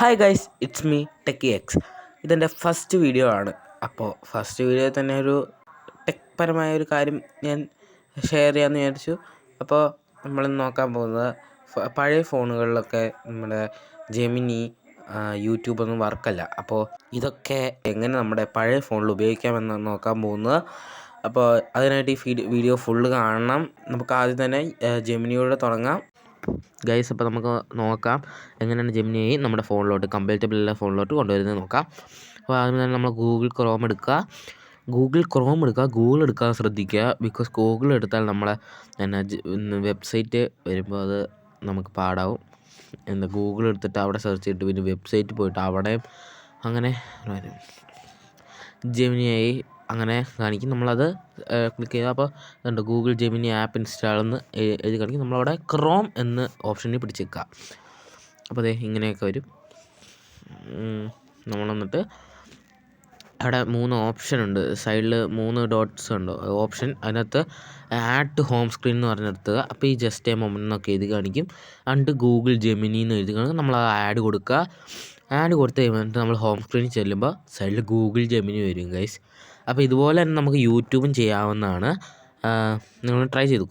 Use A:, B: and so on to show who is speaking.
A: Hi guys it's me techie X ഇതെന്റെ first video ആണ്. അപ്പോൾ ഫസ്റ്റ് വീഡിയോ തന്നെ ഒരു ടെക് പരമായ ഒരു കാര്യം ഞാൻ ഷെയർ ചെയ്യാമെന്ന് വിചാരിച്ചു. അപ്പോൾ നമ്മൾ നോക്കാൻ പോകുന്നത് പഴയ ഫോണുകളിലൊക്കെ നമ്മുടെ ജെമിനി യൂട്യൂബ് ഒന്നും വർക്കല്ല അപ്പോൾ ഇതൊക്കെ എങ്ങനെ നമ്മുടെ പഴയ ഫോണിൽ ഉപയോഗിക്കാമെന്ന് നോക്കാൻ പോകുന്നത്. അപ്പോൾ അതിനായിട്ട് ഈ വീഡിയോ ഫുള്ള് കാണണം. നമുക്ക് ആദ്യം തന്നെ ജെമിനിയോടെ തുടങ്ങാം. ഗൈസ് അപ്പോൾ നമുക്ക് നോക്കാം. എങ്ങനെയാണ് ജെമിനി നമ്മുടെ ഫോണിലോട്ട് കമ്പാരിറ്റബിളുള്ള ഫോണിലോട്ട് കൊണ്ടുവരുന്നത് നോക്കാം. അപ്പോൾ ആദ്യം തന്നെ നമ്മൾ ഗൂഗിൾ ക്രോം എടുക്കുക. ഗൂഗിൾ ക്രോം എടുക്കുക. ഗൂഗിൾ എടുക്കാൻ ശ്രദ്ധിക്കുക. ബിക്കോസ് ഗൂഗിൾ എടുത്താൽ നമ്മളെ എന്നാ വെബ്സൈറ്റ് വരുമ്പോൾ അത് നമുക്ക് പാടാവും. എന്താ ഗൂഗിൾ എടുത്തിട്ട് അവിടെ സെർച്ച് ചെയ്തിട്ട് പിന്നെ വെബ്സൈറ്റ് പോയിട്ട് അവിടെയും അങ്ങനെ വരും. ജെമിനിയായി അങ്ങനെ കാണിക്കും. നമ്മളത് ക്ലിക്ക് ചെയ്യുക അപ്പോൾ ഇതുണ്ട് ഗൂഗിൾ ജെമിനി ആപ്പ് ഇൻസ്റ്റാൾ എന്ന് എഴുതി കാണിക്കും. നമ്മളവിടെ ക്രോം എന്ന് ഓപ്ഷനിൽ പിടിച്ചേക്കുക. അപ്പോൾ അതെ ഇങ്ങനെയൊക്കെ വരും. നമ്മൾ വന്നിട്ട് അവിടെ മൂന്ന് ഓപ്ഷൻ ഉണ്ട്. സൈഡിൽ മൂന്ന് ഡോട്ട്സ് ഉണ്ട് ഓപ്ഷൻ അതിനകത്ത് ആഡ് ടു ഹോം സ്ക്രീൻ എന്ന് പറഞ്ഞെടുത്തുക അപ്പോൾ ഈ ജസ്റ്റ് എ മൊമെന്റ് എന്നൊക്കെ എഴുതി കാണിക്കും. അണ്ട് ഗൂഗിൾ ജെമിനി എന്ന് എഴുതി കാണിക്കും. നമ്മൾ ആഡ് കൊടുക്കുക. ആഡ് കൊടുത്ത് കഴിയുമ്പോൾ നമ്മൾ ഹോം സ്ക്രീനിൽ ചെല്ലുമ്പോൾ സൈഡിൽ ഗൂഗിൾ ജെമിനി വരും ഗൈസ് അപ്പോൾ ഇതുപോലെ തന്നെ നമുക്ക് യൂട്യൂബും ചെയ്യാവുന്നതാണ്. നിങ്ങൾ ട്രൈ ചെയ്തു